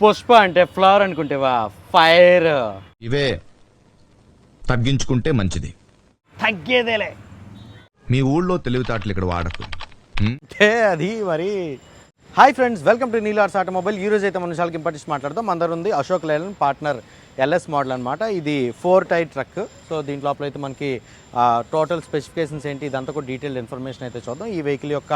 పుష్ప అంటే flower అనుకుంటేవా? Fire. ఇవే తగ్గించుకుంటే మంచిది. తగ్గేదేలే. మీ ఊళ్ళో తెలివితేటలు ఇక్కడ వాడకు? అంటే అది మరి. హాయ్ ఫ్రెండ్స్ వెల్కమ్ టు నీలార్స్ ఆటోమొబైల్ ఈ రోజు అయితే మన విషయాలకి ఇంపార్టెన్స్ మాట్లాడదాం. అందరు ఉంది Ashok Leyland partner LS model అనమాట ఇది ఫోర్ టైర్ ట్రక్ సో దీంట్ లోపల అయితే మనకి టోటల్ స్పెసిఫికేషన్స్ ఏంటి ఇదంతా కూడా డీటెయిల్ ఇన్ఫర్మేషన్ అయితే చూద్దాం. ఈ వెహికల్ యొక్క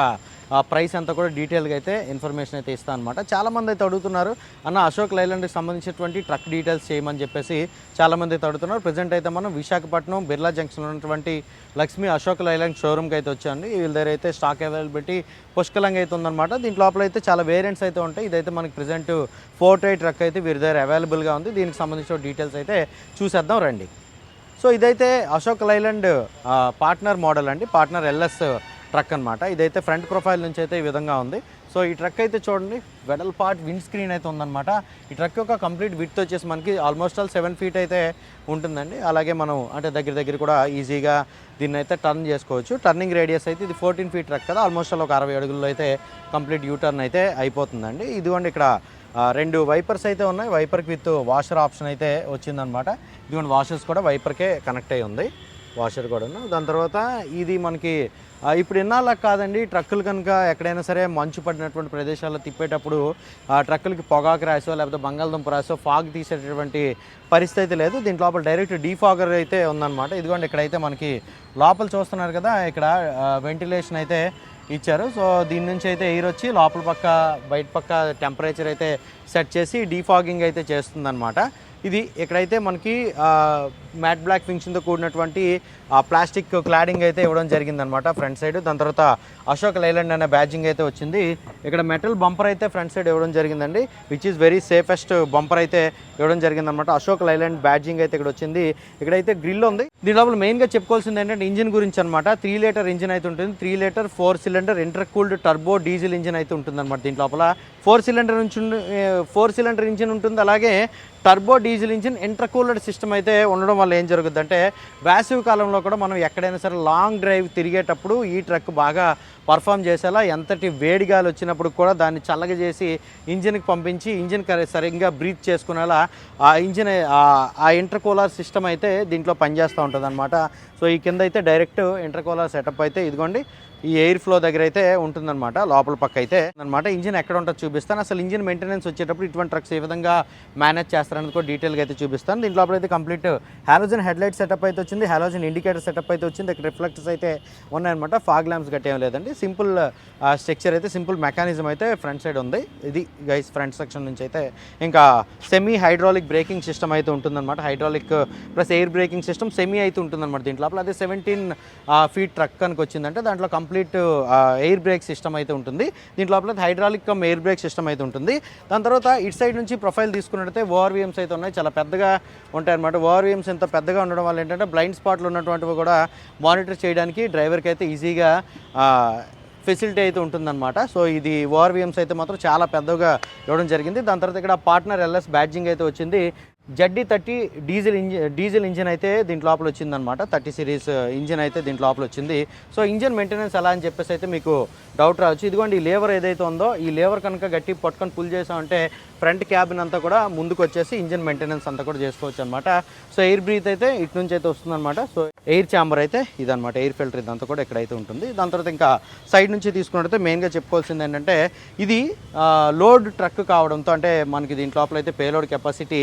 ప్రైస్ అంతా కూడా డీటెయిల్గా అయితే ఇన్ఫర్మేషన్ అయితే ఇస్తాను అనమాట చాలామంది అయితే అడుగుతున్నారు అన్న అశోక్ లైలాండ్కి సంబంధించినటువంటి ట్రక్ డీటెయిల్స్ చేయమని చెప్పేసి చాలామంది అయితే అడుగుతున్నారు. ప్రజెంట్ అయితే మనం విశాఖపట్నం బిర్లా జంక్షన్లో ఉన్నటువంటి లక్ష్మీ అశోక్ లైలాండ్ షోరూమ్కి అయితే వచ్చాను వీళ్ళ దగ్గర అయితే స్టాక్ అవైలబిలిటీ పుష్కలంగా అయితే ఉందన్నమాట. దీంట్ లోపల అయితే చాలా వేరియంట్స్ అయితే ఉంటాయి. ఇదైతే మనకి ప్రజెంట్ ఫోర్ టై ట్రక్ అయితే వీరి దగ్గర అవైలబుల్గా ఉంది. దీనికి సంబంధించిన డీటెయిల్స్ అయితే చూసేద్దాం రండి. సో ఇదైతే అశోక్ లైలాండ్ పార్ట్నర్ మోడల్ అండి. పార్ట్నర్ ఎల్ఎస్ ట్రక్ అన్నమాట. ఇదైతే ఫ్రంట్ ప్రొఫైల్ నుంచి అయితే ఈ విధంగా ఉంది. సో ఈ ట్రక్ అయితే చూడండి వెడల్ పార్ట్ విండ్ స్క్రీన్ అయితే ఉందన్నమాట. ఈ ట్రక్ యొక్క కంప్లీట్ విత్ వచ్చేసి మనకి ఆల్మోస్ట్ ఆల్ సెవెన్ ఫీట్ అయితే ఉంటుందండి. అలాగే మనం అంటే దగ్గర దగ్గర కూడా ఈజీగా దీన్ని అయితే టర్న్ చేసుకోవచ్చు. టర్నింగ్ రేడియస్ అయితే ఇది ఫోర్టీన్ ఫీట్ ట్రక్ కదా. ఆల్మోస్ట్ ఆల్ ఒక అరవై అడుగుల్లో అయితే కంప్లీట్ యూ టర్న్ అయితే అయిపోతుందండి. ఇదిగోండి ఇక్కడ రెండు వైపర్స్ అయితే ఉన్నాయి. వైపర్కి విత్ వాషర్ ఆప్షన్ అయితే వచ్చిందనమాట. ఇదిగోండి వాషర్స్ కూడా వైపర్కే కనెక్ట్ అయి ఉంది. వాషర్ కూడాను దాని తర్వాత ఇది మనకి ఇప్పుడు ఇన్నాళ్ళకి కాదండి ట్రక్కులు కనుక ఎక్కడైనా సరే మంచు పడినటువంటి ప్రదేశాల్లో తిప్పేటప్పుడు ఆ ట్రక్కులకి పొగాకు రాసో లేకపోతే బంగాళదుంప రాసో ఫాగ్ తీసేటటువంటి పరిస్థితి లేదు. దీంట్ లోపల డైరెక్ట్ డీఫాగర్ అయితే ఉందన్నమాట ఇదిగోండి ఇక్కడైతే మనకి లోపల చూస్తున్నారు కదా ఇక్కడ వెంటిలేషన్ అయితే ఇచ్చారు. సో దీని నుంచి అయితే ఎయిర్ వచ్చి లోపల పక్క బయట పక్క టెంపరేచర్ అయితే సెట్ చేసి డీఫాగింగ్ అయితే చేస్తుందన్నమాట. ఇది ఇక్కడైతే మనకి మ్యాట్ బ్లాక్ ఫింక్షన్తో కూడినటువంటి ప్లాస్టిక్ క్లాడింగ్ అయితే ఇవ్వడం జరిగిందనమాట ఫ్రంట్ సైడ్. దాని తర్వాత అశోక్ లైలాండ్ అనే బ్యాజింగ్ అయితే వచ్చింది. ఇక్కడ మెటల్ బంపర్ అయితే ఫ్రంట్ సైడ్ ఇవ్వడం జరిగిందండి. Which is very safest bumper అయితే ఇవ్వడం జరిగిందనమాట అశోక్ లైలాండ్ బ్యాడ్జింగ్ అయితే ఇక్కడ వచ్చింది. ఇక్కడైతే గ్రిల్ ఉంది. దీని లోపల మెయిన్గా చెప్పుకోవాల్సింది ఏంటంటే ఇంజిన్ గురించి అనమాట త్రీ లీటర్ ఇంజిన్ అయితే ఉంటుంది. Three litre four cylinder inter cooled turbo diesel engine అయితే ఉంటుంది అనమాట దీని లోపల. ఫోర్ సిలిండర్ నుంచి ఫోర్ సిలిండర్ ఇంజిన్ ఉంటుంది. అలాగే turbo diesel engine intercooled system అయితే ఉండడం వల్ల ఏం జరుగుతుందంటే వేసవి కాలంలో కూడా మనం ఎక్కడైనా సరే లాంగ్ డ్రైవ్ తిరిగేటప్పుడు ఈ ట్రక్ బాగా పర్ఫామ్ చేసేలా ఎంతటి వేడి గాలి వచ్చినప్పుడు కూడా దాన్ని చల్లగా చేసి ఇంజిన్కి పంపించి ఇంజిన్ సరిగ్గా బ్రీత్ చేసుకునేలా ఆ ఇంజిన్ ఆ ఇంటర్ కూలర్ సిస్టమ్ అయితే దీంట్లో పనిచేస్తూ ఉంటుంది అనమాట సో ఈ కింద అయితే డైరెక్ట్ ఇంటర్ కూలర్ సెటప్ అయితే ఇదిగోండి ఈ ఎయిర్ ఫ్లో దగ్గర అయితే ఉంటుందన్నమాట లోపల పక్క అయితే. అనమాట ఇంజిన్ ఎక్కడ ఉంటుందో చూపిస్తాను. అసలు ఇంజిన్ మెయింటెనెన్స్ వచ్చేటప్పుడు ఇటువంటి ట్రక్స్ ఏ విధంగా మేనేజ్ చేస్తారనేది కూడా డీటెయిల్గా అయితే చూపిస్తాను. దీని లోపల అయితే కంప్లీట్ హాలోజన్ హెడ్లైట్ సెటప్ అయితే వచ్చింది హాలోజన్ ఇండికేటర్ సెటప్ అయితే వచ్చింది ఇక్కడ రిఫ్లెక్టర్స్ అయితే ఉన్నాయన్నమాట. ఫాగ్ ల్యాంప్స్ గట్టేం లేదండి. లేదండి సింపుల్ స్ట్రక్చర్ అయితే సింపుల్ మెకానిజం అయితే ఫ్రంట్ సైడ్ ఉంది. ఇది గైస్ ఫ్రంట్ సెక్షన్ నుంచి అయితే ఇంకా సెమీ హైడ్రాలిక్ బ్రేకింగ్ సిస్టమ్ అయితే ఉంటుందన్నమాట. Hydraulic plus air braking system semi అయితే ఉంటుందన్నమాట దీంట్లో. అప్పుడు అదే సెవెంటీన్ ఫీట్ ట్రక్ కనుక వచ్చిందంటే దాంట్లో కంప్లీట్ ఎయిర్ బ్రేక్ సిస్టమ్ అయితే ఉంటుంది. దీంట్లో అప్పుడు hydraulic cum air brake system అయితే ఉంటుంది. దాని తర్వాత ఇటు సైడ్ నుంచి ప్రొఫైల్ తీసుకున్నట్టయితే ఓఆర్వీఎమ్స్ అయితే ఉన్నాయి. చాలా పెద్దగా ఉంటాయి అనమాట ఓఆర్వీఎమ్స్ ఎంత పెద్దగా ఉండడం వల్ల ఏంటంటే బ్లైండ్ స్పాట్లు ఉన్నటువంటివి కూడా మానిటర్ చేయడానికి డ్రైవర్కి అయితే ఈజీగా ఫెసిలిటీ అయితే ఉంటుందన్నమాట. సో ఇది ఓఆర్వీఎమ్స్ అయితే మాత్రం చాలా పెద్దగా ఇవ్వడం జరిగింది. దాని తర్వాత ఇక్కడ పార్ట్నర్ ఎల్ఎస్ బ్యాడ్జింగ్ అయితే వచ్చింది. Z D thirty diesel engine diesel engine అయితే దీంట్ లోపల వచ్చిందనమాట థర్టీ సిరీస్ uh, ఇంజిన్ అయితే దీంట్ లోపల వచ్చింది. సో ఇంజిన్ మెయింటెనెన్స్ ఎలా అని చెప్పేసి అయితే మీకు డౌట్ రావచ్చు. ఇదిగోండి ఈ లేవర్ ఏదైతే ఉందో ఈ లేవర్ కనుక గట్టి పట్టుకొని పుల్ చేసామంటే ఫ్రంట్ క్యాబిన్ అంతా కూడా ముందుకు వచ్చేసి ఇంజిన్ మెయింటెనెన్స్ అంతా కూడా చేసుకోవచ్చు అనమాట సో ఎయిర్ బ్రీత్ అయితే ఇటు నుంచి అయితే వస్తుందన్నమాట. సో ఎయిర్ ఛాంబర్ అయితే ఇదనమాట ఎయిర్ ఫిల్టర్ ఇదంతా కూడా ఇక్కడైతే ఉంటుంది. దాని తర్వాత ఇంకా సైడ్ నుంచి తీసుకున్నట్టయితే మెయిన్గా చెప్పుకోవాల్సింది ఏంటంటే ఇది uh, లోడ్ ట్రక్ కావడంతో అంటే మనకి దీంట్ లోపల అయితే పేలోడ్ కెపాసిటీ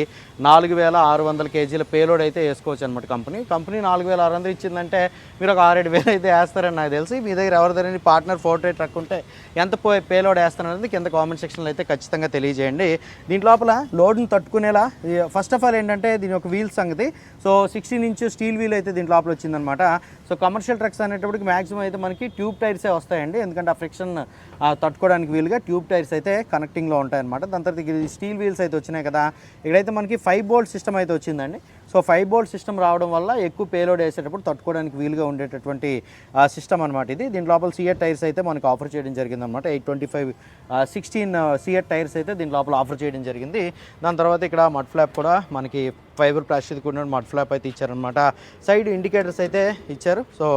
నాలుగు వేల ఆరు వందల కేజీల పేలోడ్ అయితే వేసుకోవచ్చు అనమాట కంపెనీ. కంపెనీ నాలుగు వేల ఆరు వందలు ఇచ్చిందంటే మీరు ఒక ఆరేడు వేలు అయితే వేస్తారని నాకు తెలిసి. మీ దగ్గర ఎవరి దగ్గర పార్ట్నర్ ఫోర్ ట్రక్ ఉంటే ఎంత పోయే పేలోడ్ వేస్తారనేది కింద కామెంట్ సెక్షన్లో అయితే ఖచ్చితంగా తెలియజేయండి. దీని లోపల లోడ్ని తట్టుకునేలా ఫస్ట్ ఆఫ్ ఆల్ ఏంటంటే దీని యొక్క వీల్ సంగతి. So sixteen inch steel wheel అయితే దీని లోపల వచ్చిందనమాట సో కమర్షియల్ ట్రక్స్ అనేటప్పటికి మాక్సిమం అయితే మనకి ట్యూబ్ టైర్సే వస్తాయండి. ఎందుకంటే ఆ ఫ్రిక్షన్ తట్టుకోవడానికి వీలుగా ట్యూబ్ టైర్స్ అయితే కనెక్టింగ్లో ఉంటాయన్నమాట. దాని తర్వాత ఇది స్టీల్ వీల్స్ అయితే వచ్చినాయి కదా. ఇక్కడైతే మనకి ఫైవ్ బోల్ట్ సిస్టమ్ అయితే వచ్చిందండి. సో ఫైవ్ బోల్ట్ సిస్టమ్ రావడం వల్ల ఎక్కువ పేలోడ్ వేసేటప్పుడు తట్టుకోవడానికి వీలుగా ఉండేటటువంటి సిస్టమ్ అనమాట ఇది. దీని లోపల సిఎట్ టైర్స్ అయితే మనకు ఆఫర్ చేయడం జరిగింది అనమాట eight twenty five sixteen CEAT tyres అయితే దీని లోపల ఆఫర్ చేయడం జరిగింది. దాని తర్వాత ఇక్కడ మడ్ ఫ్లాప్ కూడా మనకి ఫైబర్ ప్లాస్టిక్ కూడా మడ్ ఫ్లాప్ అయితే ఇచ్చారనమాట సైడ్ ఇండికేటర్స్ అయితే ఇచ్చారు. సో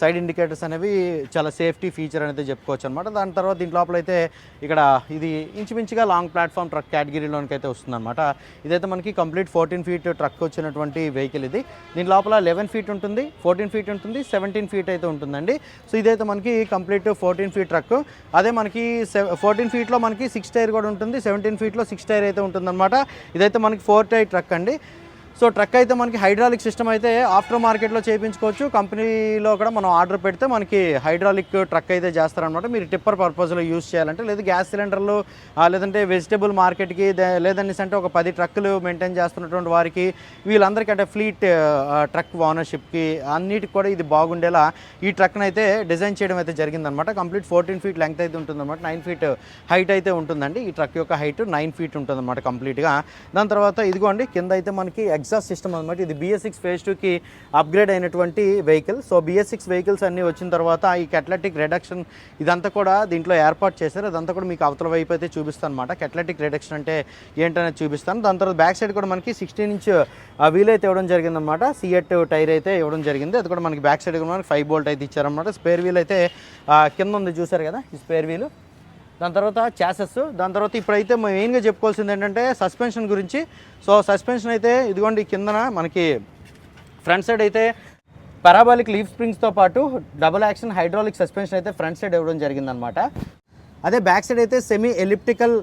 సైడ్ ఇండికేటర్స్ అనేవి చాలా సేఫ్టీ ఫీచర్ అనేది చెప్పుకోవచ్చు అనమాట దాని తర్వాత దీని లోపల అయితే ఇక్కడ ఇది ఇంచుమించుగా లాంగ్ ప్లాట్ఫామ్ ట్రక్ కేటగిరీలోనికి అయితే వస్తుందన్నమాట. ఇదైతే మనకి కంప్లీట్ ఫోర్టీన్ ఫీట్ ట్రక్ వచ్చినటువంటి వెహికల్ ఇది. దీని లోపల లెవెన్ ఫీట్ ఉంటుంది ఫోర్టీన్ ఫీట్ ఉంటుంది సెవెంటీన్ ఫీట్ అయితే ఉంటుందండి. సో ఇదైతే మనకి కంప్లీట్ ఫోర్టీన్ ఫీట్ ట్రక్ అదే మనకి ఫోర్టీన్ ఫీట్లో మనకి సిక్స్ టైర్ కూడా ఉంటుంది సెవెంటీన్ ఫీట్లో సిక్స్ టైర్ అయితే ఉంటుందన్నమాట. ఇదైతే మనకి ఫోర్ టైర్ ట్రక్ అండి. సో ట్రక్ అయితే మనకి హైడ్రాలిక్ సిస్టమ్ అయితే ఆఫ్టర్ మార్కెట్లో చేయించుకోవచ్చు. కంపెనీలో కూడా మనం ఆర్డర్ పెడితే మనకి హైడ్రాలిక్ ట్రక్ అయితే చేస్తారనమాట మీరు టిప్పర్ పర్పస్లో యూస్ చేయాలంటే లేదా గ్యాస్ సిలిండర్లు లేదంటే వెజిటబుల్ మార్కెట్కి లేదనేసి అంటే ఒక పది ట్రక్కులు మెయింటైన్ చేస్తున్నటువంటి వారికి వీళ్ళందరికీ అంటే ఫ్లీట్ ట్రక్ ఓనర్షిప్కి అన్నిటికి కూడా ఇది బాగుండేలా ఈ ట్రక్ని అయితే డిజైన్ చేయడం అయితే జరిగిందనమాట కంప్లీట్ ఫోర్టీన్ ఫీట్ లెంగ్త్ అయితే ఉంటుందన్నమాట. నైన్ ఫీట్ హైట్ అయితే ఉంటుందండి. ఈ ట్రక్ యొక్క హైట్ నైన్ ఫీట్ ఉంటుందన్నమాట కంప్లీట్గా. దాని తర్వాత ఇదిగోండి కింద అయితే మనకి ఎగ్జాస్ట్ సిస్టమ్ అనమాట ఇది బిఎస్ సిక్స్ ఫేజ్ టూకి అప్గ్రేడ్ అయినటువంటి vehicle so BS six vehicles అన్నీ వచ్చిన తర్వాత ఈ కెటలెటిక్ రిడక్షన్ ఇదంతా కూడా దీంట్లో ఏర్పాటు చేశారు. అదంతా కూడా మీకు అవతల వైపు అయితే చూపిస్తాను అనమాట కెటలెటిక్ రిడక్షన్ అంటే ఏంటనేది చూపిస్తాను. దాని తర్వాత బ్యాక్ సైడ్ కూడా మనకి సిక్స్టీన్ ఇంచ్ వీల్ అయితే ఇవ్వడం జరిగిందనమాట సిఎట్ టైర్ అయితే ఇవ్వడం జరిగింది. అది కూడా మనకి బ్యాక్ సైడ్ కూడా మనకి ఫైవ్ బోల్ట్ అయితే ఇచ్చారనమాట స్పేర్ వీల్ అయితే కింద ఉంది. చూసారు కదా? ఈ స్పేర్ వీలు దాని తర్వాత చాసెస్ దాని తర్వాత ఇప్పుడైతే మెయిన్గా చెప్పుకోవాల్సింది ఏంటంటే సస్పెన్షన్ గురించి. సో సస్పెన్షన్ అయితే ఇదిగోండి కిందన మనకి ఫ్రంట్ సైడ్ అయితే పారాబాలిక్ లీఫ్ స్ప్రింగ్స్తో పాటు డబుల్ యాక్షన్ హైడ్రాలిక్ సస్పెన్షన్ అయితే ఫ్రంట్ సైడ్ ఇవ్వడం జరిగిందనమాట. అదే బ్యాక్ సైడ్ అయితే సెమీ ఎలిప్టికల్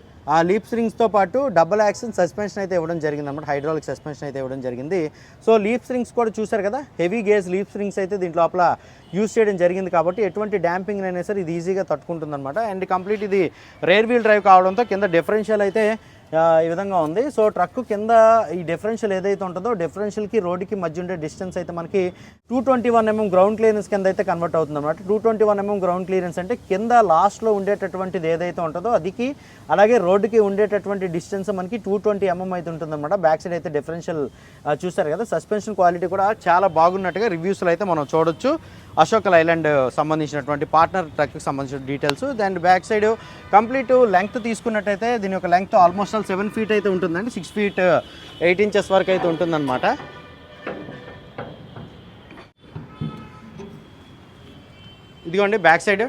లీప్ స్ప్రింగ్స్తో పాటు డబుల్ యాక్షన్ సస్పెన్షన్ అయితే ఇవ్వడం జరిగింది అనమాట హైడ్రాలిక్ సస్పెన్షన్ అయితే ఇవ్వడం జరిగింది. సో లీప్ స్ప్రింగ్స్ కూడా చూసారు కదా? హెవీ గేజ్ లీప్ స్ప్రింగ్స్ అయితే దీంట్లో లోపల యూస్ చేయడం జరిగింది కాబట్టి ఎటువంటి డ్యాంపింగ్ అయినా సరే ఇది ఈజీగా తట్టుకుంటుంది అనమాట అండ్ కంప్లీట్ ఇది రేర్ వీల్ డ్రైవ్ కావడంతో కింద డిఫరెన్షియల్ అయితే ఈ విధంగా ఉంది. సో ట్రక్ కింద ఈ డిఫరెన్షియల్ ఏదైతే ఉంటుందో డిఫరెన్షియల్కి రోడ్డుకి మధ్య ఉండే డిస్టెన్స్ అయితే మనకి two twenty one mm ground clearance కింద అయితే కన్వర్ట్ అవుతుంది అనమాట two twenty one mm ground clearance అంటే కింద లాస్ట్లో ఉండేటటువంటిది ఏదైతే ఉంటుందో అదికి అలాగే రోడ్డుకి ఉండేటటువంటి డిస్టెన్స్ మనకి టూ ట్వంటీ ఎంఎం అయితే ఉంటుందన్నమాట. బ్యాక్ సైడ్ అయితే డిఫరెన్షియల్ చూస్తారు కదా? సస్పెన్షన్ క్వాలిటీ కూడా చాలా బాగున్నట్టుగా రివ్యూస్లో అయితే మనం చూడొచ్చు. అశోక్ లైలాండ్ సంబంధించినటువంటి పార్ట్నర్ ట్రక్కి సంబంధించిన డీటెయిల్స్. దాని బ్యాక్ సైడ్ కంప్లీట్ లెంగ్త్ తీసుకున్నట్టయితే దీని యొక్క length almost all seven feet అయితే ఉంటుందండి. సిక్స్ ఫీట్ ఎయిట్ ఇంచెస్ వరకు అయితే ఉంటుందన్నమాట. ఇదిగోండి బ్యాక్ సైడ్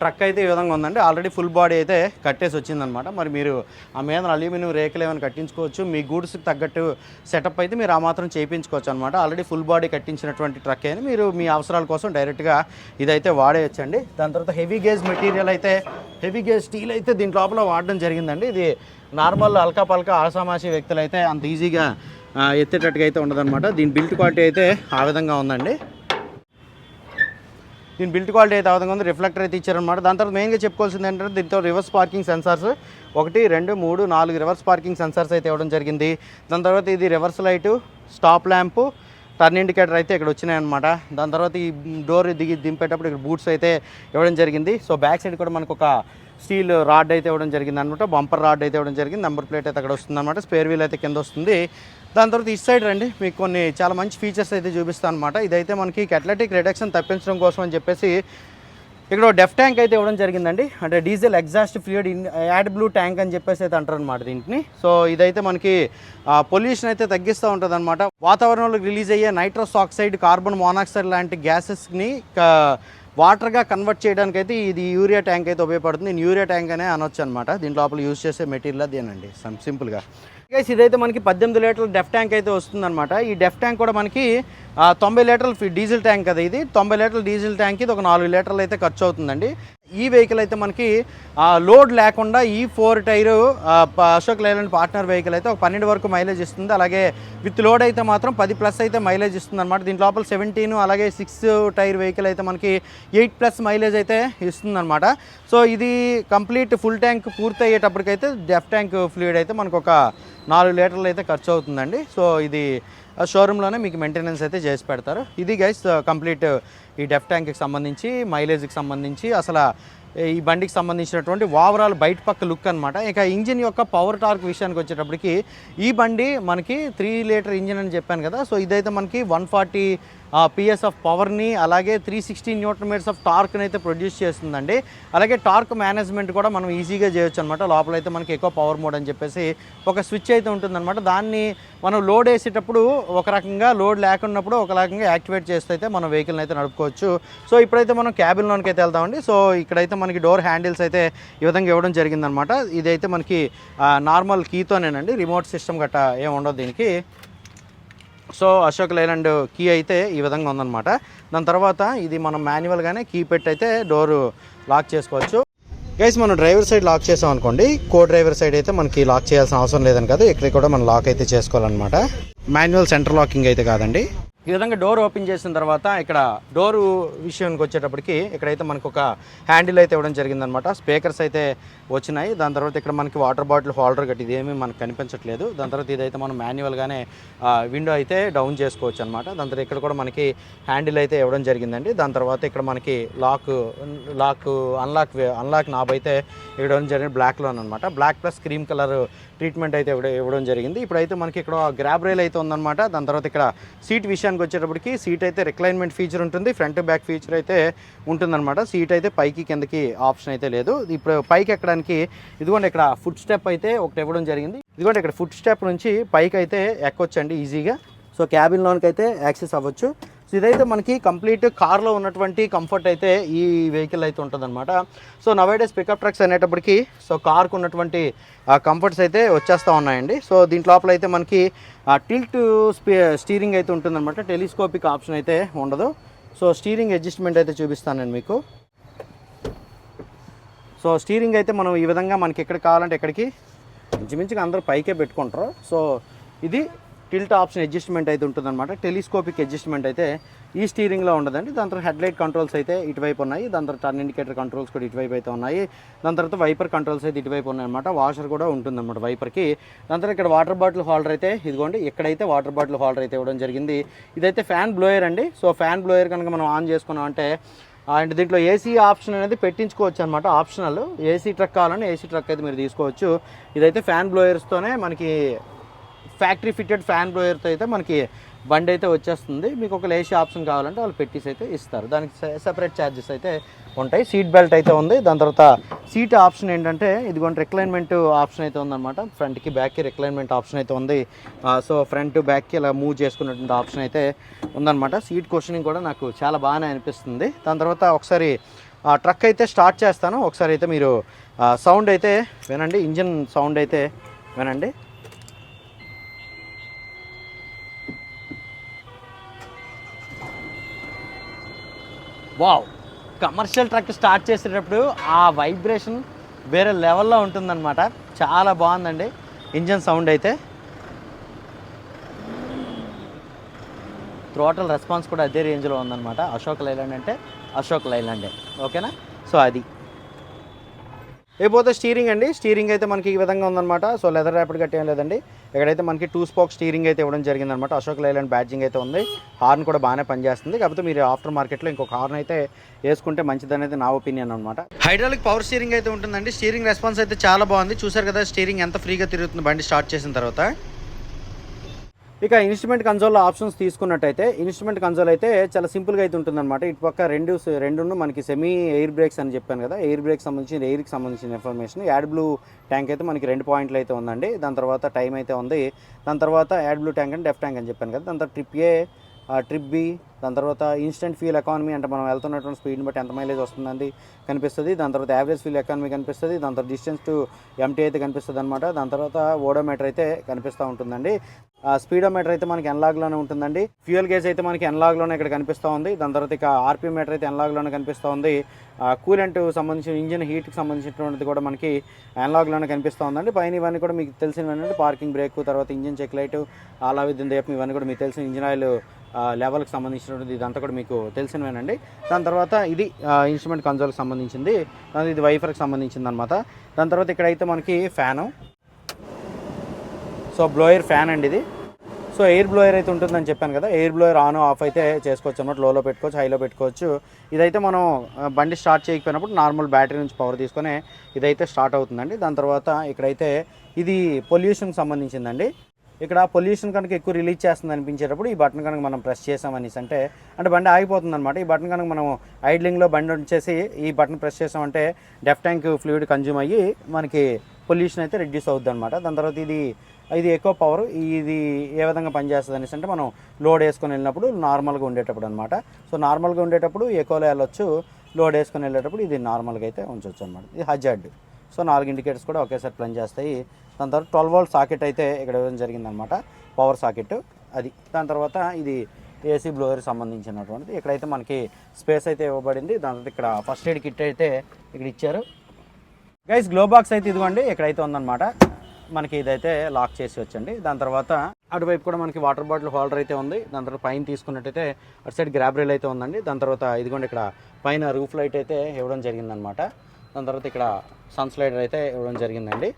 ట్రక్ అయితే ఈ విధంగా ఉందండి. ఆల్రెడీ ఫుల్ బాడీ అయితే కట్టేసి వచ్చిందనమాట మరి మీరు ఆ మీద అల్యూమినియం రేకులు ఏమైనా కట్టించుకోవచ్చు. మీ గూడ్స్కి తగ్గట్టు సెటప్ అయితే మీరు ఆ మాత్రం చేయించుకోవచ్చు అనమాట ఆల్రెడీ ఫుల్ బాడీ కట్టించినటువంటి ట్రక్ అయినా మీరు మీ అవసరాల కోసం డైరెక్ట్గా ఇదైతే వాడేయచ్చండి. దాని తర్వాత హెవీ గేజ్ మెటీరియల్ అయితే హెవీ గేజ్ స్టీల్ అయితే దీని లోపల వాడడం జరిగిందండి. ఇది నార్మల్ అల్కా పల్కా ఆసామాసి వ్యక్తులు అయితే అంత ఈజీగా ఎత్తేటట్టుగా అయితే ఉండదన్నమాట. దీని బిల్ట్ క్వాలిటీ అయితే ఆ విధంగా ఉందండి. దీని బిల్ట్ క్వాలిటీ అయితే అవదంగా ఉంది. రిఫ్లెక్టర్ అయితే ఇచ్చారనమాట దాని తర్వాత మెయిన్గా చెప్పుకోవాల్సింది ఏంటంటే దీంతో రివర్స్ పార్కింగ్ సెన్సార్స్ ఒకటి రెండు మూడు నాలుగు రివర్స్ పార్కింగ్ సెన్సార్స్ అయితే ఇవ్వడం జరిగింది. దాని తర్వాత ఇది reverse light stop lamp turn indicator అయితే ఇక్కడ వచ్చినాయనమాట దాని తర్వాత ఈ డోర్ దిగి దింపేటప్పుడు ఇక్కడ బూట్స్ అయితే ఇవ్వడం జరిగింది. సో బ్యాక్ సైడ్ కూడా మనకు ఒక స్టీల్ రాడ్ అయితే ఇవ్వడం జరిగింది అనమాట బంపర్ రాడ్ అయితే ఇవ్వడం జరిగింది. నెంబర్ ప్లేట్ అయితే అక్కడ వస్తుంది అనమాట స్పేర్ వీల్ అయితే కింద వస్తుంది. దాని తర్వాత ఈ సైడ్ రండి. మీకు కొన్ని చాలా మంచి ఫీచర్స్ అయితే చూపిస్తాను అనమాట ఇదైతే మనకి కెట్లెటిక్ రిడక్షన్ తప్పించడం కోసం అని చెప్పేసి ఇక్కడ డెఫ్ ట్యాంక్ అయితే ఇవ్వడం జరిగిందండి. అంటే diesel exhaust fluid AdBlue tank అని చెప్పేసి అయితే అంటారు అనమాట దీంట్ని. సో ఇదైతే మనకి పొల్యూషన్ అయితే తగ్గిస్తూ ఉంటుంది అనమాట వాతావరణంలో రిలీజ్ అయ్యే నైట్రస్ ఆక్సైడ్ కార్బన్ మోనాక్సైడ్ లాంటి గ్యాసెస్ని వాటర్గా కన్వర్ట్ చేయడానికి అయితే ఇది యూరియా ట్యాంక్ అయితే ఉపయోగపడుతుంది. నేను యూరియా ట్యాంక్ అనే అనొచ్చు అనమాట దీని లోపల యూజ్ చేసే మెటీరియల్ అదేనండి సం- సింపుల్గా. గైస్ ఇదైతే మనకి పద్దెనిమిది లీటర్ల డెఫ్ ట్యాంక్ అయితే వస్తుందన్నమాట. ఈ డెఫ్ ట్యాంక్ కూడా మనకి తొంభై లీటర్ల డీజిల్ ట్యాంక్ కదా ఇది. తొంభై లీటర్ల డీజిల్ ట్యాంక్ ఇది ఒక నాలుగు లీటర్లు అయితే ఖర్చు అవుతుందండి. ఈ వెహికల్ అయితే మనకి లోడ్ లేకుండా ఈ four tyre Ashok Leyland partner vehicle అయితే ఒక పన్నెండు వరకు మైలేజ్ ఇస్తుంది. అలాగే విత్ లోడ్ అయితే మాత్రం పది ప్లస్ అయితే మైలేజ్ ఇస్తుంది అనమాట దీని లోపల సెవెంటీన్ అలాగే సిక్స్ టైర్ వెహికల్ అయితే మనకి ఎయిట్ ప్లస్ మైలేజ్ అయితే ఇస్తుంది అనమాట సో ఇది కంప్లీట్ ఫుల్ ట్యాంక్ పూర్తి అయ్యేటప్పటికైతే డెఫ్ ట్యాంక్ ఫ్లూయిడ్ అయితే మనకు ఒక నాలుగు లీటర్లు అయితే ఖర్చు అవుతుందండి సో ఇది షోరూంలోనే మీకు మెయింటెనెన్స్ అయితే చేసి పెడతారు. ఇది గైస్ కంప్లీట్ ఈ డెఫ్ ట్యాంక్కి సంబంధించి మైలేజ్కి సంబంధించి అసలు ఈ బండికి సంబంధించినటువంటి ఓవరాల్ బయట పక్క లుక్ అనమాట ఇక ఇంజిన్ యొక్క పవర్ టార్క్ విషయానికి వచ్చేటప్పటికి ఈ బండి మనకి త్రీ లీటర్ ఇంజిన్ అని చెప్పాను కదా సో ఇదైతే మనకి వన్ ఫార్టీ పిఎస్ ఆఫ్ పవర్ని అలాగే three sixty newton metres of టార్క్ని అయితే ప్రొడ్యూస్ చేస్తుందండి. అలాగే టార్క్ మేనేజ్మెంట్ కూడా మనం ఈజీగా చేయొచ్చు అనమాట లోపల అయితే మనకి ఎక్కువ పవర్ మోడ్ అని చెప్పేసి ఒక స్విచ్ అయితే ఉంటుందన్నమాట. దాన్ని మనం లోడ్ వేసేటప్పుడు ఒక రకంగా లోడ్ లేకున్నప్పుడు ఒక రకంగా యాక్టివేట్ చేస్తే అయితే మనం వెహికల్ని అయితే నడుపుకోవచ్చు. సో ఇప్పుడైతే మనం క్యాబిన్లోనికి అయితే వెళ్తామండి. సో ఇక్కడైతే మనకి డోర్ హ్యాండిల్స్ అయితే ఈ విధంగా ఇవ్వడం జరిగిందనమాట ఇదైతే మనకి నార్మల్ కీతోనేనండి. రిమోట్ సిస్టమ్ గట్రా ఏమి ఉండదు దీనికి. సో అశోక్ లైలాండ్ కీ అయితే ఈ విధంగా ఉందన్నమాట. దాని తర్వాత ఇది మనం మాన్యువల్గానే కీ పెట్టి అయితే డోరు లాక్ చేసుకోవచ్చు. గైస్ మనం డ్రైవర్ సైడ్ లాక్ చేసాం అనుకోండి. కో డ్రైవర్ సైడ్ అయితే మనకి లాక్ చేయాల్సిన అవసరం లేదని కదా. ఇక్కడ కూడా మనం లాక్ అయితే చేసుకోవాలన్నమాట. మాన్యువల్ సెంటర్ లాకింగ్ అయితే కాదండి. ఈ విధంగా డోర్ ఓపెన్ చేసిన తర్వాత ఇక్కడ డోరు విషయానికి వచ్చేటప్పటికి ఇక్కడైతే మనకు ఒక హ్యాండిల్ అయితే ఇవ్వడం జరిగిందనమాట స్పీకర్స్ అయితే వచ్చినాయి. దాని తర్వాత ఇక్కడ మనకి వాటర్ బాటిల్ హోల్డర్ గట్టి ఇదేమీ మనకు కనిపించట్లేదు. దాని తర్వాత ఇదైతే మనం మాన్యువల్గానే విండో అయితే డౌన్ చేసుకోవచ్చు అనమాట దాని తర్వాత ఇక్కడ కూడా మనకి హ్యాండిల్ అయితే ఇవ్వడం జరిగిందండి. దాని తర్వాత ఇక్కడ మనకి lock lock unlock unlock knob అయితే ఇవ్వడం జరిగింది బ్లాక్లో అనమాట black plus cream colour treatment అయితే ఇవ్వడం ఇవ్వడం జరిగింది. ఇప్పుడైతే మనకి ఇక్కడ గ్రాబ్ రైల్ అయితే ఉందన్నమాట. దాని తర్వాత ఇక్కడ సీట్ విషయానికి వచ్చేటప్పటికి సీట్ అయితే రిక్లైన్మెంట్ ఫీచర్ ఉంటుంది. ఫ్రంట్ బ్యాక్ ఫీచర్ అయితే ఉంటుందన్నమాట. సీట్ అయితే పైకి కిందకి ఆప్షన్ అయితే లేదు. ఇప్పుడు పైకి ఎక్కడ ఎక్కడానికి ఇదిగోండి ఇక్కడ ఫుడ్ స్టెప్ అయితే ఒకటి ఇవ్వడం జరిగింది. ఇదిగోండి ఇక్కడ ఫుడ్ స్టెప్ నుంచి పైకి అయితే ఎక్కొచ్చండి ఈజీగా సో క్యాబిన్లోనికి అయితే యాక్సెస్ అవ్వచ్చు. సో ఇదైతే మనకి కంప్లీట్ కార్లో ఉన్నటువంటి కంఫర్ట్ అయితే ఈ వెహికల్ అయితే ఉంటుందన్నమాట. సో నవైడేస్ పికప్ ట్రక్స్ అనేటప్పటికి సో కార్కు ఉన్నటువంటి కంఫర్ట్స్ అయితే వచ్చేస్తూ ఉన్నాయండి. సో దీంట్ లోపల అయితే మనకి టిల్ట్ స్టీరింగ్ అయితే ఉంటుందన్నమాట. టెలిస్కోపిక్ ఆప్షన్ అయితే ఉండదు. సో స్టీరింగ్ అడ్జస్ట్మెంట్ అయితే చూపిస్తాను నేను మీకు. సో స్టీరింగ్ అయితే మనం ఈ విధంగా మనకి ఎక్కడ కావాలంటే ఎక్కడికి ఇంచుమించుగా అందరూ పైకే పెట్టుకుంటారు. సో ఇది టిల్ట్ ఆప్షన్ అడ్జస్ట్మెంట్ అయితే ఉంటుందన్నమాట. టెలిస్కోపిక్ అడ్జస్ట్మెంట్ అయితే ఈ స్టీరింగ్లో ఉండదండి. దాని తర్వాత హెడ్ లైట్ కంట్రోల్స్ అయితే ఇటువైపు ఉన్నాయి. దాని తర్వాత టర్న్ ఇండికేటర్ కంట్రోల్స్ కూడా ఇటువైపు అయితే ఉన్నాయి. దాని తర్వాత వైపర్ కంట్రోల్స్ అయితే ఇటువైపు ఉన్నాయన్నమాట. వాషర్ కూడా ఉంటుందన్నమాట వైపర్కి దాని తర్వాత ఇక్కడ వాటర్ బాటిల్ హోల్డర్ అయితే ఇదిగోండి ఇక్కడైతే వాటర్ బాటిల్ హోల్డర్ అయితే ఇవ్వడం జరిగింది ఇదైతే ఫ్యాన్ బ్లోయర్ అండి. సో ఫ్యాన్ బ్లోయర్ కనుక మనం ఆన్ చేసుకున్నాం అంటే అండ్ దీంట్లో ఏసీ ఆప్షన్ అనేది పెట్టించుకోవచ్చు అనమాట ఆప్షనల్ ఏసీ ట్రక్ కావాలని ఏసీ ట్రక్ అయితే మీరు తీసుకోవచ్చు. ఇదైతే ఫ్యాన్ బ్లోయర్స్తోనే మనకి ఫ్యాక్టరీ ఫిట్టెడ్ ఫ్యాన్ బ్లోయర్తో అయితే మనకి బండి అయితే వచ్చేస్తుంది. మీకు ఒక ఏసీ ఆప్షన్ కావాలంటే వాళ్ళు పెట్టేసి అయితే ఇస్తారు. దానికి సెపరేట్ ఛార్జెస్ అయితే ఉంటాయి. సీట్ బెల్ట్ అయితే ఉంది. దాని తర్వాత సీట్ ఆప్షన్ ఏంటంటే ఇదిగోండి రిక్లైన్మెంట్ ఆప్షన్ అయితే ఉందన్నమాట. ఫ్రంట్కి బ్యాక్కి రిక్లైన్మెంట్ ఆప్షన్ అయితే ఉంది. సో ఫ్రంట్ బ్యాక్కి ఇలా మూవ్ చేసుకున్నటువంటి ఆప్షన్ అయితే ఉందన్నమాట. సీట్ క్వశ్చనింగ్ కూడా నాకు చాలా బాగానే అనిపిస్తుంది. దాని తర్వాత ఒకసారి ట్రక్ అయితే స్టార్ట్ చేస్తాను. ఒకసారి అయితే మీరు సౌండ్ అయితే వినండి. ఇంజిన్ సౌండ్ అయితే వినండి. వావ్. కమర్షియల్ ట్రక్ స్టార్ట్ చేసేటప్పుడు ఆ వైబ్రేషన్ వేరే లెవెల్లో ఉంటుందన్నమాట. చాలా బాగుందండి. ఇంజన్ సౌండ్ అయితే. టోటల్ రెస్పాన్స్ కూడా అదే రేంజ్లో ఉందన్నమాట. అశోక్ లైలాండ్ అంటే అశోక్ లైలాండే. ఓకేనా? సో అది. లేకపోతే స్టీరింగ్ అండి. స్టీరింగ్ అయితే మనకి ఈ విధంగా ఉందన్నమాట. సో లెదర్ ర్యాపిడ్ గట్టి ఏం లేదండి. ఇక్కడైతే మనకి టూ స్పోక్ స్టీరింగ్ అయితే ఇవ్వడం జరిగిందనమాట అశోక్ లైలాండ్ బ్యాడ్జింగ్ అయితే ఉంది. హార్న్ కూడా బాగానే పనిచేస్తుంది. కాకపోతే మీరు ఆఫ్టర్ మార్కెట్లో ఇంకొక హార్న్ అయితే వేసుకుంటే మంచిది అనేది నా ఒపీనియన్ అనమాట హైడ్రాలిక్ పవర్ స్టీరింగ్ అయితే ఉంటుందండి. స్టీరింగ్ రెస్పాన్స్ అయితే చాలా బాగుంది. చూసారు కదా స్టీరింగ్ ఎంత ఫ్రీగా తిరుగుతుంది బండి స్టార్ట్ చేసిన తర్వాత. ఇక ఇన్స్ట్రుమెంట్ కన్సోల్ ఆప్షన్స్ తీసుకున్నట్టయితే ఇన్స్ట్రుమెంట్ కన్సోల్ అయితే చాలా సింపుల్గా అయితే ఉంటుందన్నమాట. ఇటు పక్క రెండు రెండును మనకి సెమీ ఎయిర్ బ్రేక్స్ అని చెప్పాను కదా. ఎయిర్ బ్రేక్ సంబంధించిన ఎయిర్కి సంబంధించిన ఇన్ఫర్మేషన్ యాడ్ బ్లూ ట్యాంక్ అయితే మనకి రెండు పాయింట్లు అయితే ఉందండి. దాని తర్వాత టైం అయితే ఉంది. దాని తర్వాత AdBlue tank and DEF tank అని చెప్పాను కదా. దాని తర్వాత ట్రిప్ ఏ ట్రిప్ బి దాని తర్వాత ఇన్స్టెంట్ ఫ్యూల్ ఎకానమీ అంటే మనం వెళ్తున్నటువంటి స్పీడ్ని బట్టి ఎంత మైలేజ్ వస్తుందండి కనిపిస్తుంది. దాని తర్వాత యావరేజ్ ఫ్యూల్ ఎకానమీ కనిపిస్తుంది. దాని తర్వాత డిస్టెన్స్ టు ఎంటీ అయితే కనిపిస్తుంది అనమాట దాని తర్వాత ఓడోమీటర్ అయితే కనిపిస్తూ ఉంటుందండి. స్పీడోమీటర్ అయితే మనకి ఎన్లాగ్లోనే ఉంటుందండి. ఫ్యూయల్ గేజ్ అయితే మనకి ఎన్లాగ్లోనే ఇక్కడ కనిపిస్తూ ఉంది. దాని తర్వాత ఇక ఆర్పీ మీటర్ అయితే ఎన్లాగ్లోనే కనిపిస్తూ ఉంది. కూలెంట్ సంబంధించిన ఇంజిన్ హీట్కి సంబంధించినటువంటిది కూడా మనకి ఎన్లాగ్లోనే కనిపిస్తూ ఉందండి. పైన ఇవన్నీ కూడా మీకు తెలిసినవి పార్కింగ్ బ్రేక్ తర్వాత ఇంజిన్ చెక్ లైట్ అలా విద్యుత్ దీపం ఇవన్నీ కూడా మీకు తెలిసిన ఇంజిన్ ఆయిల్ లెవెల్కి సంబంధించినటువంటి ఇదంతా కూడా మీకు తెలిసినవేనండి. దాని తర్వాత ఇది ఇన్స్ట్రుమెంట్ కన్సోల్కి సంబంధించింది. దాని ఇది వైఫర్కి సంబంధించింది అనమాట దాని తర్వాత ఇక్కడైతే మనకి ఫ్యాను సో బ్లోయర్ ఫ్యాన్ అండి ఇది. సో ఎయిర్ బ్లోయర్ అయితే ఉంటుందని చెప్పాను కదా ఎయిర్ బ్లోయర్ ఆన్ ఆఫ్ అయితే చేసుకోవచ్చు అనమాట లోలో పెట్టుకోవచ్చు హైలో పెట్టుకోవచ్చు. ఇదైతే మనం బండి స్టార్ట్ చేయకపోయినప్పుడు నార్మల్ బ్యాటరీ నుంచి పవర్ తీసుకొని ఇదైతే స్టార్ట్ అవుతుందండి. దాని తర్వాత ఇక్కడైతే ఇది పొల్యూషన్కి సంబంధించిందండి. ఇక్కడ పొల్యూషన్ కనుక ఎక్కువ రిలీజ్ చేస్తుంది అనిపించేటప్పుడు ఈ బటన్ కనుక మనం ప్రెస్ చేసామనేసి అంటే అంటే బండి ఆగిపోతుంది అనమాట ఈ బటన్ కనుక మనం ఐడ్లింగ్లో బండి వచ్చేసి ఈ బటన్ ప్రెస్ చేసామంటే డెఫ్ ట్యాంక్ ఫ్లూయిడ్ కన్జ్యూమ్ అయ్యి మనకి పొల్యూషన్ అయితే రిడ్యూస్ అవుద్ది అనమాట దాని తర్వాత ఇది ఇది ఎక్కువ పవర్ ఇది ఏ విధంగా పనిచేస్తుంది అనేసి అంటే మనం లోడ్ వేసుకొని వెళ్ళినప్పుడు నార్మల్గా ఉండేటప్పుడు అనమాట సో నార్మల్గా ఉండేటప్పుడు ఎక్కువలో వెళ్ళొచ్చు లోడ్ వేసుకొని వెళ్ళేటప్పుడు ఇది నార్మల్గా అయితే ఉంచవచ్చు అనమాట ఇది హజార్డ్ సో నాలుగు ఇండికేటర్స్ కూడా ఒకేసారి ప్లన్ చేస్తాయి. దాని తర్వాత ట్వెల్వ్ వోల్ట్ సాకెట్ అయితే ఇక్కడ ఇవ్వడం జరిగిందనమాట పవర్ సాకెట్ అది. దాని తర్వాత ఇది ఏసీ బ్లోయర్ సంబంధించినటువంటిది. ఇక్కడైతే మనకి స్పేస్ అయితే ఇవ్వబడింది. దాని తర్వాత ఇక్కడ ఫస్ట్ ఎయిడ్ కిట్ అయితే ఇక్కడ ఇచ్చారు. గైస్ గ్లో బాక్స్ అయితే ఇదిగోండి ఇక్కడైతే ఉందన్నమాట. మనకి ఇదైతే లాక్ చేసి వచ్చండి. దాని తర్వాత అటువైపు కూడా మనకి వాటర్ బాటిల్ హోల్డర్ అయితే ఉంది. దాని తర్వాత పైన తీసుకున్నట్టయితే అటు సైడ్ గ్రాబ్రిల్ అయితే ఉందండి. దాని తర్వాత ఇదిగోండి ఇక్కడ పైన రూఫ్ లైట్ అయితే ఇవ్వడం జరిగిందనమాట దాని తర్వాత ఇక్కడ సన్ స్లైడర్ అయితే ఇవ్వడం జరిగిందండి.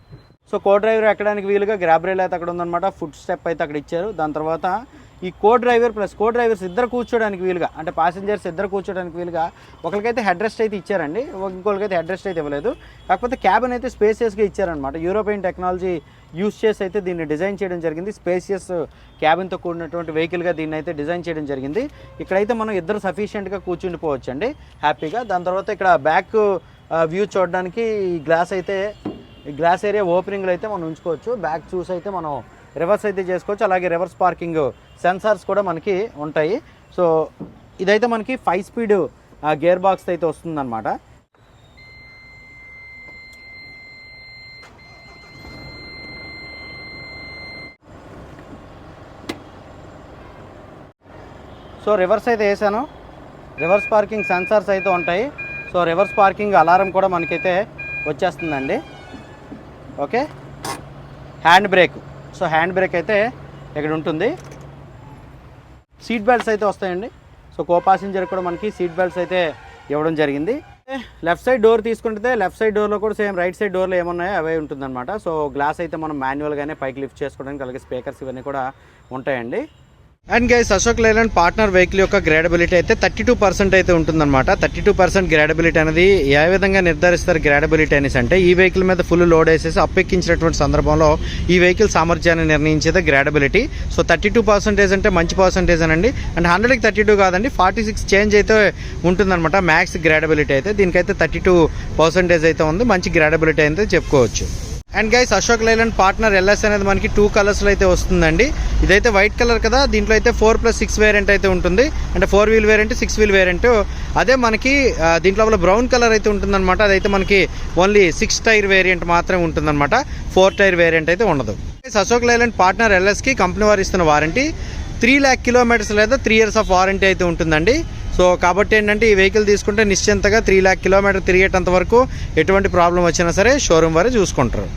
సో కో డ్రైవర్ ఎక్కడానికి వీలుగా గ్రాబ్ రైల్ అయితే అక్కడ ఉందన్నమాట. ఫుడ్ స్టెప్ అయితే అక్కడ ఇచ్చారు. దాని తర్వాత ఈ co driver plus co drivers ఇద్దరు కూర్చోడానికి వీలుగా అంటే ప్యాసింజర్స్ ఇద్దరు కూర్చోడానికి వీలుగా ఒకరికైతే హెడ్ రెస్ట్ అయితే ఇచ్చారండి. ఇంకొకరికైతే హెడ్ రెస్ట్ అయితే ఇవ్వలేదు. కాకపోతే క్యాబిన్ అయితే స్పేసియస్గా ఇచ్చారనమాట యూరోపియన్ టెక్నాలజీ యూస్ చేసి అయితే దీన్ని డిజైన్ చేయడం జరిగింది. స్పేసియస్ క్యాబిన్తో కూడినటువంటి వెహికల్గా దీన్ని అయితే డిజైన్ చేయడం జరిగింది. ఇక్కడైతే మనం ఇద్దరు సఫిషియెంట్గా కూర్చుండిపోవచ్చు అండి హ్యాపీగా దాని తర్వాత ఇక్కడ బ్యాక్ వ్యూ చూడడానికి ఈ గ్లాస్ అయితే ఈ గ్లాస్ ఏరియా ఓపెనింగ్లో అయితే మనం ఉంచుకోవచ్చు. బ్యాక్ చూస్ అయితే మనం రివర్స్ అయితే చేసుకోవచ్చు. అలాగే రివర్స్ పార్కింగ్ సెన్సార్స్ కూడా మనకి ఉంటాయి. సో ఇదైతే మనకి ఫైవ్ స్పీడ్ గేర్ బాక్స్ అయితే వస్తుందన్నమాట. సో రివర్స్ అయితే వేసాను. రివర్స్ పార్కింగ్ సెన్సార్స్ అయితే ఉంటాయి. సో రివర్స్ పార్కింగ్ అలారం కూడా మనకైతే వచ్చేస్తుందండి. Okay? Hand brake. So hand brake అయితే ఇక్కడ ఉంటుంది. సీట్ బెల్ట్స్ అయితే వస్తాయండి. సో కో పాసింజర్ కూడా మనకి సీట్ బెల్ట్స్ అయితే ఇవ్వడం జరిగింది. లెఫ్ట్ సైడ్ డోర్ తీసుకుంటే లెఫ్ట్ సైడ్ డోర్లో కూడా సేమ్ రైట్ సైడ్ డోర్లో ఏమున్నాయో అవే ఉంటుందన్నమాట. సో గ్లాస్ అయితే మనం మాన్యువల్గానే పైకి లిఫ్ట్ చేసుకోవడానికి అలాగే స్పీకర్స్ ఇవన్నీ కూడా ఉంటాయండి. And guys Ashok Leyland partner vehicle యొక్క గ్రేడబిలిటీ అయితే థర్టీ టూ పర్సెంట్ అయితే ఉంటుందన్నమాట. థర్టీ టూ పర్సెంట్ గ్రేడబిలిటీ అనేది ఏ విధంగా నిర్ధారిస్తారు గ్రేడబిలిటీ అనేసి అంటే ఈ వెహికల్ మీద ఫుల్ లోడ్ వేసేసి అప్పెక్కించినటువంటి సందర్భంలో ఈ వెహికల్ సామర్థ్యాన్ని నిర్ణయించేది gradeability so thirty two percentage అంటే మంచి పర్సంటేజ్ అనండి. అండ్ హండ్రెడ్కి థర్టీ టూ కాదండి ఫార్టీ సిక్స్ చేంజ్ అయితే ఉంటుందన్నమాట. మ్యాక్స్ గ్రేడబిలిటీ అయితే దీనికైతే థర్టీ టూ పర్సెంటేజ్ అయితే ఉంది. మంచి గ్రేడబిలిటీ అయితే చెప్పుకోవచ్చు. And guys Ashok Leyland partner LS అనేది మనకి టూ కలర్స్లో అయితే వస్తుందండి. ఇదైతే వైట్ కలర్ కదా దీంట్లో అయితే ఫోర్ ప్లస్ సిక్స్ వేరియంట్ అయితే ఉంటుంది. అంటే four wheel variant six wheel variant అదే మనకి దీంట్లో దీంట్లో బ్రౌన్ కలర్ అయితే ఉంటుందన్నమాట. అదైతే మనకి ఓన్లీ సిక్స్ టైర్ వేరియంట్ మాత్రమే ఉంటుందన్నమాట. ఫోర్ టైర్ వేరియంట్ అయితే ఉండదు. అశోక్ లైలాండ్ పార్ట్నర్ ఎల్ఎస్కి కంపెనీ వారు ఇస్తున్న వారంటీ త్రీ ల్యాక్ కిలోమీటర్స్ లేదా త్రీ ఇయర్స్ ఆఫ్ వారంటీ అయితే ఉంటుందండి. సో కాబట్టి ఏంటంటే ఈ వెహికల్ తీసుకుంటే నిశ్చింతగా త్రీ ల్యాక్ కిలోమీటర్ తిరిగేటంత వరకు ఎటువంటి ప్రాబ్లం వచ్చినా సరే షోరూమ్ వారే చూసుకుంటారు.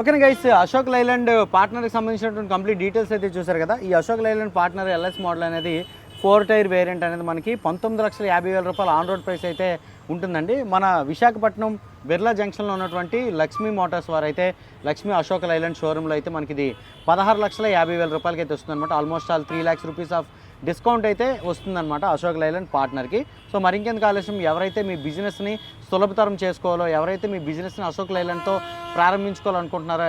ఓకే గైస్ అశోక్ లైలాండ్ పార్ట్నర్కి సంబంధించినటువంటి కంప్లీట్ డీటెయిల్స్ అయితే చూసారు కదా. ఈ Ashok Leyland partner LS model అనేది ఫోర్ టైర్ వేరియంట్ అనేది మనకి పంతొమ్మిది లక్షల యాభై వేల రూపాయల ఆన్ రోడ్ ప్రైస్ అయితే ఉంటుందండి. మన విశాఖపట్నం బిర్లా జంక్షన్లో ఉన్నటువంటి లక్ష్మీ మోటార్స్ వారు అయితే లక్ష్మీ అశోక్ లైలాండ్ షోరూంలో అయితే మనకి ఇది పదహారు లక్షల యాభై వేల రూపాయలకి అయితే వస్తుందన్నమాట. Almost all three lakhs rupees of discount అయితే వస్తుందన్నమాట అశోక్ లైలాండ్ పార్ట్నర్కి. సో మరింకెందుకు ఆలస్యం? ఎవరైతే మీ బిజినెస్ని సులభతరం చేసుకోవాలో ఎవరైతే మీ బిజినెస్ని అశోక్ లైలాండ్తో ప్రారంభించుకోవాలనుకుంటున్నారో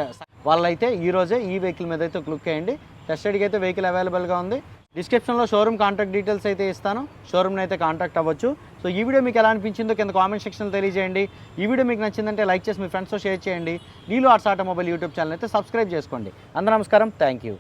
వాళ్ళైతే ఈ రోజే ఈ వెహికల్ మీద అయితే క్లిక్ చేయండి టెస్టెడ్కి అయితే వెహికల్ అవైలబుల్గా ఉంది. డిస్క్రిప్షన్లో షోరూమ్ కాంటాక్ట్ డీటెయిల్స్ అయితే ఇస్తాను. షోరూమ్ని అయితే కాంటాక్ట్ అవ్వచ్చు. సో ఈ వీడియో మీకు ఎలా అనిపించిందో కింద కామెంట్ సెక్షన్లో తెలియజేయండి. ఈ వీడియో మీకు నచ్చిందంటే లైక్ చేసి మీ ఫ్రెండ్స్తో షేర్ చేయండి. నీలో ఆర్ట్స్ ఆటోమొబైల్ యూట్యూబ్ ఛానల్ అయితే సబ్స్క్రైబ్ చేసుకోండి. అందరూ నమస్కారం. Thank you